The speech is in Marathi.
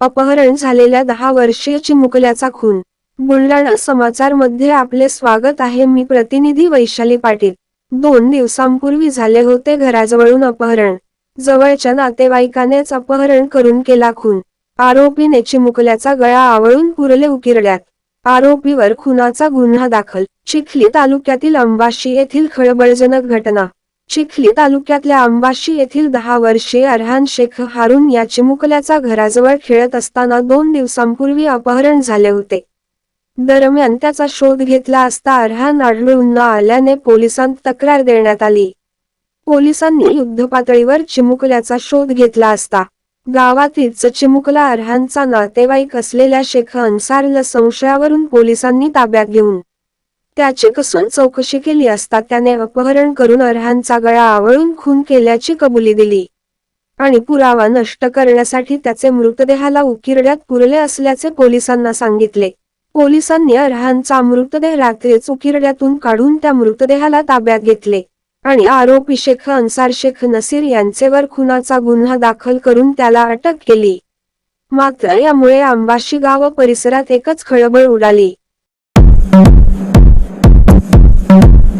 अपहरण झालेल्या दहा वर्षीय चिमुकल्याचा खून. बुलढाणा समाचारमध्ये आपले स्वागत आहे. मी प्रतिनिधी वैशाली पाटील. दोन दिवसांपूर्वी झाले होते घराजवळून अपहरण. जवळच्या नातेवाईकानेच अपहरण करून केला खून. आरोपीने चिमुकल्याचा गळा आवळून पुरले उकिरड्यात. आरोपीवर खुनाचा गुन्हा दाखल. चिखली तालुक्यातील अंबाशी येथील खळबळजनक घटना. चिखली तालुक्यातल्या अंबाशी येथील दहा वर्षीय अरहान शेख हारून या चिमुकल्याचा घराजवळ खेळत असताना दोन दिवसांपूर्वी अपहरण झाले होते. दरम्यान त्याचा शोध घेतला असता अरहान आढळून न आल्याने पोलिसांत तक्रार देण्यात आली. पोलिसांनी युद्धपातळीवर चिमुकल्याचा शोध घेतला असता. गावातीलच चिमुकला अरहानचा नातेवाईक असलेल्या शेख अन्सारला संशयावरून पोलिसांनी ताब्यात घेऊन त्याची कसून चौकशी केली असता त्याने अपहरण करून अर्हांचा गळा आवळून खून केल्याची कबुली दिली. आणि पुरावा नष्ट करण्यासाठी त्याचे मृतदेहाला उकिरड्यात पुरले असल्याचे पोलिसांना सांगितले. पोलिसांनी अरहानचा मृतदेह रात्रीच उकिरड्यातून काढून त्या मृतदेहाला ताब्यात घेतले. आणि आरोपी शेख अन्सार शेख नसीर यांचेवर खुनाचा गुन्हा दाखल करून त्याला अटक केली. मात्र यामुळे आंबाशी गाव परिसरात एकच खळबळ उडाली. Thank you.